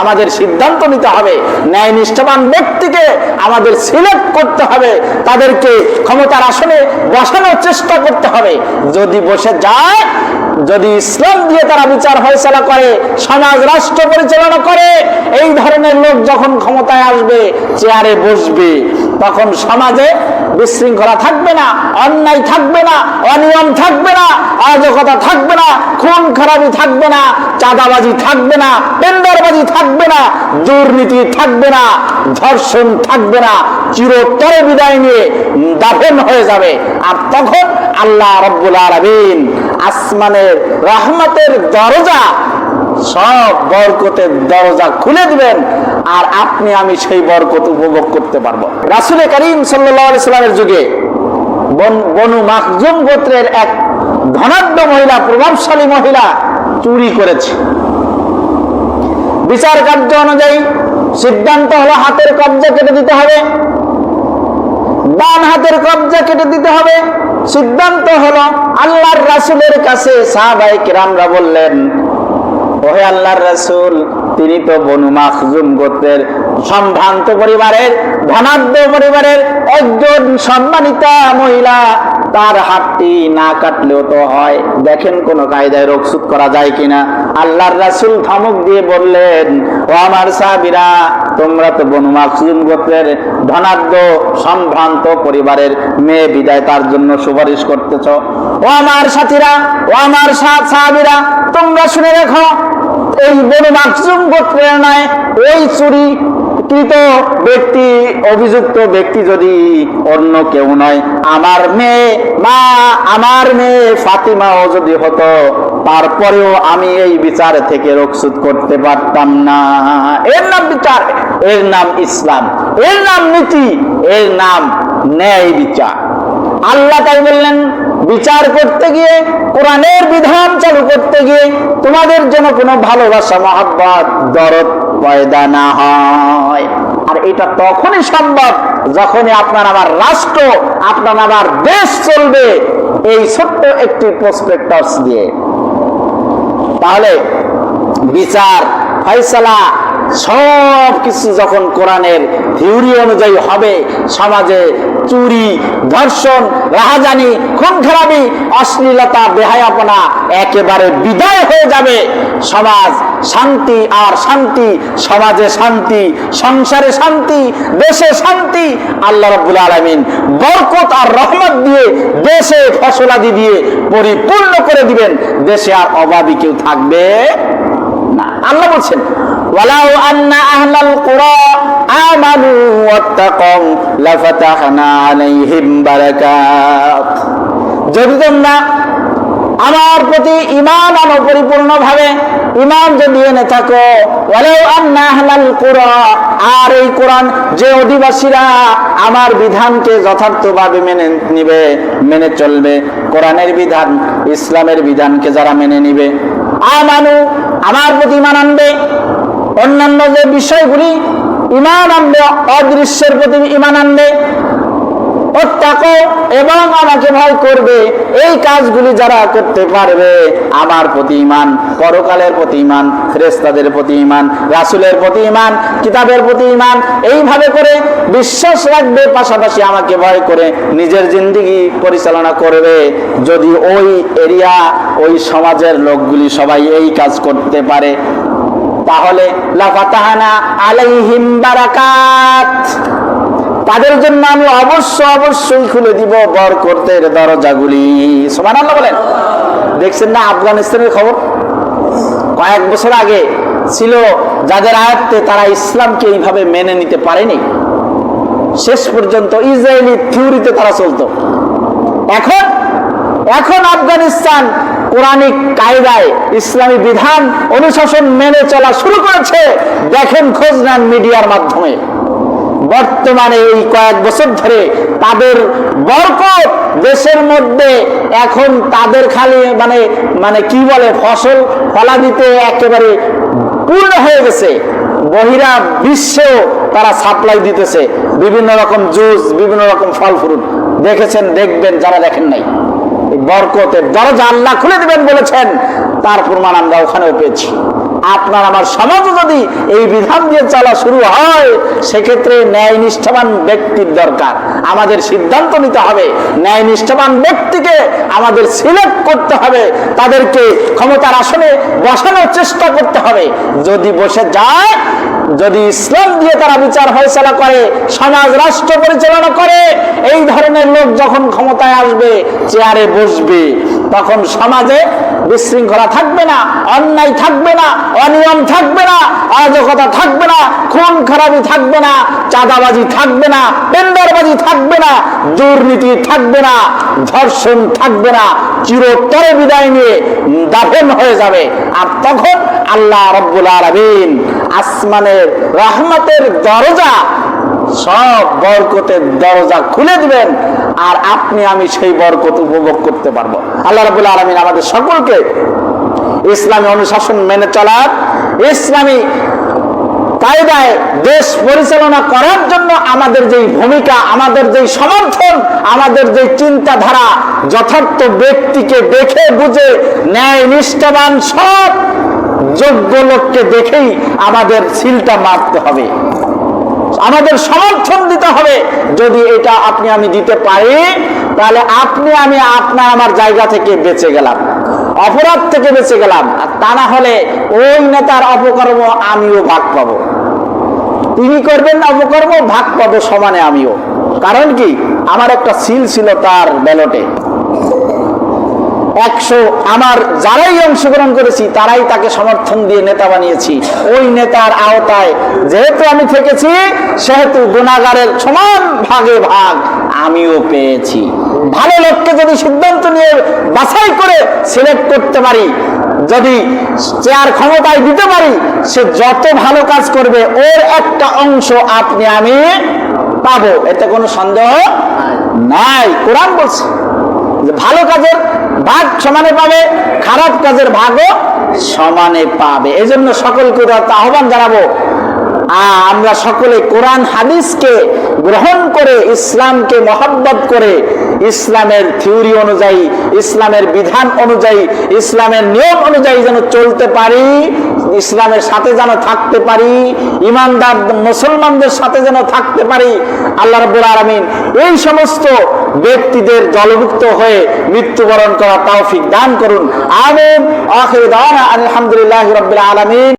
আমাদের সিদ্ধান্ত নিতে হবে। ন্যায় নিষ্ঠাবান ব্যক্তিকে আমাদের সিলেক্ট করতে হবে। তাদেরকে ক্ষমতার আসনে বসানোর চেষ্টা করতে হবে। যদি বসে যায়, যদি ইসলাম দিয়ে তারা বিচার ফয়সলা করে, সমাজ রাষ্ট্র পরিচালনা করে, এই ধরনের লোক যখন ক্ষমতায় আসবে, চেয়ারে বসবে। তখন সমাজে বিশৃঙ্খলা থাকবে না, অন্যায় থাকবে না, অনিয়ম থাকবে না, অরাজকতা থাকবে না, খুন খারাপি থাকবে না, চাঁদাবাজি থাকবে না, টেন্ডারবাজি থাকবে না, দুর্নীতি থাকবে না, ধর্ষণ থাকবে না, চিরতরে বিদায় নিয়ে দাফন হয়ে যাবে। আর তখন আল্লাহ রব্বুল আলামিন আসমানের রহমতের দরজা সব বরকতের দরজা খুলে দিবেন। আর আপনি, আমি সেই বরকত উপভোগ করতে পারব। রাসুল করিম সাল্লামের যুগে বন- মাকজুম গোত্রের এক ধনাঢ্য মহিলা, প্রভাবশালী মহিলা চুরি করেছে। বিচার কার্য অনুযায়ী সিদ্ধান্ত হলো, হাতের কবজা কেটে দিতে হবে। ডান হাতের কবজা কেটে দিতে হবে। সিদ্ধান্ত হলো, আল্লাহর রাসুলের কাছে সাহাবাই কিরামরা বললেন ওহে আল্লাহর রাসূল, তিনি তো বনু মাখজুম গোত্রের সম্ভ্রান্ত পরিবারের, ধনাঢ্য পরিবারের একজন সম্মানিতা মহিলা তার হাতটি না কাটলেও তো হয়। দেখেন কোন কায়দায় রোগসুদ করা যায় কিনা। আল্লাহর রাসূল ধমক দিয়ে বললেন, ও আমার সাহাবীরা, তোমরা তো বনু মাখজুম গোত্রের ধনাঢ্য, সম্ভ্রান্ত পরিবারের মেয়ে বিদায় তার জন্য সুপারিশ করতেছ। ও আমার সাথীরা, ও আমার সাহাবীরা, তোমরা শুনে রেখো, এই বনু মাকসুম গোত্রের নয় ওই চুরি কৃত ব্যক্তি, অভিযুক্ত ব্যক্তি যদি অন্য কেউ নয় আমার মেয়ে, মা, আমার মেয়ে ফাতিমাও যদি হতো, তারপরেও আমি এই বিচার থেকে রক্ষুত করতে পারতাম না। এর নাম বিচার, এর নাম ইসলাম, এর নাম নীতি, এর নাম ন্যায় বিচার। আল্লাহ তাই বললেন, বিচার করতে গিয়ে, কোরআনের বিধান চালু করতে গিয়ে তোমাদের জন্য কোনো ভালোবাসা, মহাব্বত, দরদ পয়দা না হয়। আর এটা তখনই সম্ভব যখনই আপনার আমার রাষ্ট্র, আপনার আমার দেশ চলবে এই ছোট্ট একটি প্রসপেক্টাস দিয়ে। তাহলে বিচার, ফয়সালা সব কিছু যখন কোরআনের থিওরি অনুযায়ী হবে, সমাজে চুরি, ধর্ষণ রাহাজানি খুন খারাপি অশ্লীলতা, বেহায়াপনা একেবারে বিদায় হয়ে যাবে। সমাজ শান্তি আর শান্তি, সমাজে শান্তি, সংসারে শান্তি, দেশে শান্তি। আল্লাহ রাব্বুল আলামিন বরকত আর রহমত দিয়ে দেশে ফসলাদি দিয়ে পরিপূর্ণ করে দিবেন। দেশে আর অভাবী কেউ থাকবে না। আল্লাহ বলছেন ওয়ালাউ আন্না আহলাল কুরা আমানু ওয়াত্তাকাউ, লাফাতাহনা আলাইহিম বারাকাত যদি তোমরা আমার প্রতি ইমান আনো পরিপূর্ণভাবে ইমান যদি এনে থাকো আর এই কোরআন যে অধিবাসীরা আমার বিধানকে যথার্থভাবে মেনে নিবে, মেনে চলবে, কোরআনের বিধান, ইসলামের বিধানকে যারা মেনে নিবে, আমানু, আমার প্রতি ইমান আনবে অন্যান্য যে বিষয়গুলি ইমান আনবে, অদৃশ্যের প্রতি ইমান আনবে অত্যাকো এবং আমাকে ভয় করবে, এই কাজগুলি যারা করতে পারবে, আমার প্রতি ইমান, পরকালের প্রতি ইমান ফেরেস্তাদের প্রতি ইমান, রাসুলের প্রতি ইমান, কিতাবের প্রতি ইমান, এইভাবে করে বিশ্বাস রাখবে, পাশাপাশি আমাকে ভয় করে নিজের জিন্দিগি পরিচালনা করবে। যদি ওই এরিয়া, ওই সমাজের লোকগুলি সবাই এই কাজ করতে পারে তাহলে তাদের জন্য আমি অবশ্য অবশ্যই খুলে দিব বর বরকতের দরজাগুলি। সমান বলেন। দেখছেন না আফগানিস্তানের খবর? কয়েক বছর আগে ছিল যাদের আয়ত্তে তারা ইসলামকে এইভাবে মেনে নিতে পারেনি। শেষ পর্যন্ত ইসরায়েলি থিওরিতে তারা চলতো। এখন এখন আফগানিস্তান কোরআনিক কায়দায় ইসলামী বিধান অনুশাসন মেনে চলা শুরু করেছে। দেখেন খোঁজ নেন মিডিয়ার মাধ্যমে। বর্তমানে এই কয়েক বছর ধরে তাদের বরকত দেশের মধ্যে এখন তাদের খালি মানে মানে কি বলে, ফসল ফলা দিতে একেবারে পূর্ণ হয়ে গেছে। বহিরা বিশ্বেও তারা সাপ্লাই দিতেছে। বিভিন্ন রকম জুস বিভিন্ন রকম ফল ফ্রুট দেখেছেন, দেখবেন, যারা দেখেন নাই। বরকতের দরজা আল্লাহ খুলে দিবেন বলেছেন। তার প্রমাণ আমরা ওখানেও পেয়েছি। আপনার আমার সমাজও যদি এই বিধান দিয়ে চলা শুরু হয়, সেক্ষেত্রে ন্যায় নিষ্ঠাবান ব্যক্তির দরকার। আমাদের সিদ্ধান্ত নিতে হবে। ন্যায় নিষ্ঠাবান ব্যক্তিকে আমাদের সিলেক্ট করতে হবে। তাদেরকে ক্ষমতার আসনে বসানোর চেষ্টা করতে হবে। যদি বসে যায় যদি ইসলাম দিয়ে তারা বিচার ফয়সলা করে, সমাজ রাষ্ট্র পরিচালনা করে, এই ধরনের লোক যখন ক্ষমতায় আসবে, চেয়ারে বসবে, তখন সমাজে বিশৃঙ্খলা থাকবে না, অন্যায় থাকবে না, অনিয়ম থাকবে না, অরাজকতা থাকবে না, খুন খারাপি থাকবে না, চাঁদাবাজি থাকবে না, টেন্ডারবাজি থাকবে না, দুর্নীতি থাকবে না, ধর্ষণ থাকবে না, চিরতরে বিদায় নিয়ে দাফন হয়ে যাবে। আর তখন আল্লাহ রব্বুল আলামিন আসমানের রহমতের দরজা সব বরকতের দরজা খুলে দিবেন, আর আপনি, আমি সেই বরকত উপভোগ করতে পারব। আল্লাহ রাবুল আলমিন আমাদের সকলকে ইসলামী অনুশাসন মেনে চলার, ইসলামী কায়দায় দেশ পরিচালনা করার জন্য আমাদের যেই ভূমিকা, আমাদের যেই সমর্থন, আমাদের যে চিন্তাধারা, যথার্থ ব্যক্তিকে দেখে বুঝে, ন্যায় নিষ্ঠাবান সব যোগ্য লোককে দেখেই আমাদের সিলটা মারতে হবে। আমাদের সমর্থন দিতে হবে। যদি এটা আপনি আমি দিতে পারি, তাহলে আপনি আমি আপনার আমার জায়গা থেকে বেঁচে গেলাম, অপরাধ থেকে বেঁচে গেলাম। আর তা না হলে ওই নেতার অপকর্ম আমিও ভাগ পাবো। তিনি করবেন অপকর্ম, ভাগ পাবো সমানে আমিও। কারণ কি? আমার একটা সিল ছিল তার ব্যালটে। একশো আমার যারাই অংশগ্রহণ করেছি, তারাই তাকে সমর্থন দিয়ে নেতা বানিয়েছি। ওই নেতার আওতায় যেহেতু আমি থেকেছি, সেহেতু গুণাগারের সমান ভাগে ভাগ আমিও পেয়েছি। ভালো লোককে যদি সিদ্ধান্ত নিয়ে বাছাই করে সিলেক্ট করতে পারি, যদি চেয়ার ক্ষমতায় দিতে পারি, সে যত ভালো কাজ করবে, ওর একটা অংশ আপনি, আমি পাবো। এতে কোনো সন্দেহ নাই। কোরআন বলছে ভালো কাজের ভাগ সমানে পাবে, খারাপ কাজের ভাগও সমানে পাবে। এই জন্য সকলকে আহ্বান জানাব। আমরা সকলে কোরআন, হাদিসকে গ্রহণ করে, ইসলামকে মহব্বত করে, ইসলামের থিওরি অনুযায়ী, ইসলামের বিধান অনুযায়ী, ইসলামের নিয়ম অনুযায়ী যেন চলতে পারি, ইসলামের সাথে যেন থাকতে পারি, ইমানদার মুসলমানদের সাথে যেন থাকতে পারি, আল্লাহ রব্বুল আলমিন এই সমস্ত ব্যক্তিদের দলভুক্ত হয়ে মৃত্যুবরণ করা তৌফিক দান করুন। আমিন। আলহামদুলিল্লাহ রবিল আলামিন।